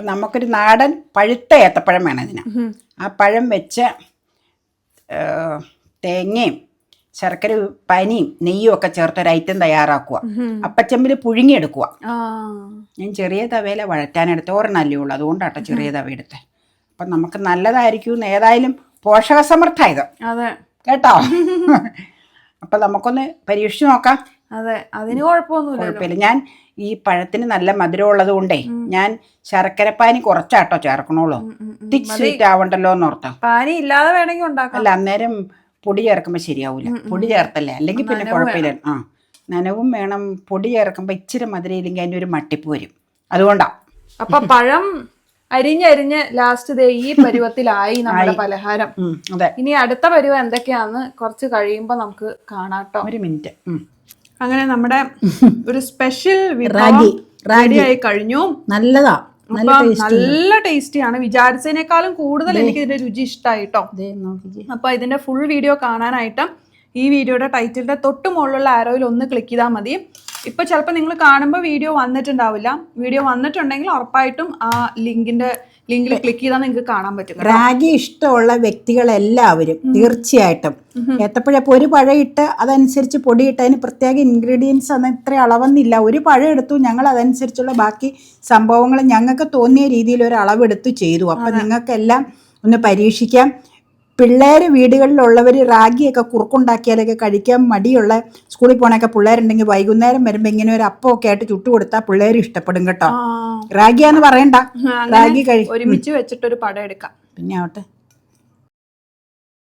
അപ്പം നമുക്കൊരു നാടൻ പഴുത്ത ഏത്തപ്പഴം വേണം ഇതിന്. ആ പഴം വെച്ച് തേങ്ങയും ശർക്കര പനിയും നെയ്യും ഒക്കെ ചേർത്ത് ഒരു ഐറ്റം തയ്യാറാക്കുക. അപ്പച്ചമ്പിൽ പുഴുങ്ങിയെടുക്കുക ഞാൻ ചെറിയ തവയിലെ വഴറ്റാനെടുത്ത് ഒരെണ്ണല്ലേ ഉള്ളൂ. അതുകൊണ്ടാട്ടോ ചെറിയ തവ എടുത്ത്. അപ്പം നമുക്ക് നല്ലതായിരിക്കും എന്ന് ഏതായാലും പോഷകസമൃദ്ധ ഇത്. അതെ. കേട്ടോ? അപ്പം നമുക്കൊന്ന് പരീക്ഷിച്ച് നോക്കാം. അതെ അതിന് കുഴപ്പമൊന്നുമില്ല കുഴപ്പമില്ല. ഞാൻ ഈ പഴത്തിന് നല്ല മധുരം ഉള്ളത് കൊണ്ടേ ഞാൻ ശർക്കരപ്പാനി കുറച്ചാട്ടോ ചേർക്കണോളൂ തിക് സ്വീറ്റ് ആവണ്ടല്ലോ എന്നോർത്താ. പാനി ഇല്ലാതെ വേണമെങ്കിൽ ഉണ്ടാക്കാം. അല്ല അന്നേരം പൊടി ചേർക്കുമ്പോൾ ശരിയാവൂല. പൊടി ചേർത്തല്ലേ? അല്ലെങ്കിൽ പിന്നെ കുഴപ്പമില്ല. ആ നനവും വേണം. പൊടി ചേർക്കുമ്പോൾ ഇച്ചിരി മധുരം ഇല്ലെങ്കിൽ അതിന്റെ ഒരു മട്ടിപ്പ് വരും. അതുകൊണ്ടാ. അപ്പൊ പഴം അരിഞ്ഞരിഞ്ഞ് ലാസ്റ്റ് ദേ ഈ പരുവത്തിലായി നമ്മുടെ പലഹാരം. ഉം, അതെ. ഇനി അടുത്ത പരുവം എന്തൊക്കെയാന്ന് കുറച്ച് കഴിയുമ്പോ നമുക്ക് കാണാട്ടോ. ഒരു മിനിറ്റ്. ഉം. അങ്ങനെ നമ്മുടെ ഒരു സ്പെഷ്യൽ റാഗി, റാഗി. ആയി കഴിഞ്ഞു. നല്ലതാ. നല്ല ടേസ്റ്റിയാണ് വിചാരിച്ചതിനേക്കാളും കൂടുതൽ എനിക്ക് ഇതിന്റെ രുചി ഇഷ്ടമായിട്ടോ അപ്പൊ ഇതിന്റെ ഫുൾ വീഡിയോ കാണാനായിട്ട് ഈ വീഡിയോയുടെ ടൈറ്റിലിന്റെ തൊട്ട് മുകളിലുള്ള ആരോയിൽ ഒന്ന് ക്ലിക്ക് ചെയ്താൽ മതി. ഇപ്പോൾ ചിലപ്പോൾ നിങ്ങൾ കാണുമ്പോൾ വീഡിയോ വന്നിട്ടുണ്ടാവില്ല. വീഡിയോ വന്നിട്ടുണ്ടെങ്കിൽ ഉറപ്പായിട്ടും ആ ലിങ്കിന്റെ ലിങ്കിൽ ക്ലിക്ക് ചെയ്താൽ നിങ്ങൾക്ക് കാണാൻ പറ്റും റാഗി ഇഷ്ടമുള്ള വ്യക്തികളെല്ലാവരും തീർച്ചയായിട്ടും. ഏത്തപ്പഴം ഇപ്പോൾ ഒരു പഴം ഇട്ട് അതനുസരിച്ച് പൊടിയിട്ട് അതിന് പ്രത്യേക ഇൻഗ്രീഡിയൻസ് അന്ന് ഇത്ര അളവെന്നില്ല ഒരു പഴം എടുത്തു ഞങ്ങൾ അതനുസരിച്ചുള്ള ബാക്കി സംഭവങ്ങൾ ഞങ്ങൾക്ക് തോന്നിയ രീതിയിൽ ഒരു അളവെടുത്ത് ചെയ്തു. അപ്പം നിങ്ങൾക്കെല്ലാം ഒന്ന് പരീക്ഷിക്കാം. പിള്ളേർ വീടുകളിലുള്ളവർ റാഗിയൊക്കെ കുറുക്കുണ്ടാക്കിയാലൊക്കെ കഴിക്കാൻ മടിയുള്ള സ്കൂളിൽ പോകണൊക്കെ പിള്ളേരുണ്ടെങ്കിൽ വൈകുന്നേരം വരുമ്പോൾ ഇങ്ങനെ ഒരു അപ്പമൊക്കെ ആയിട്ട് ചുട്ടു കൊടുത്താൽ പിള്ളേർ ഇഷ്ടപ്പെടും കേട്ടോ. റാഗിയാന്ന് പറയണ്ട. റാഗി കഴി ഒരുമിച്ച് വെച്ചിട്ടൊരു പടം എടുക്കാം. പിന്നെ ആവട്ടെ.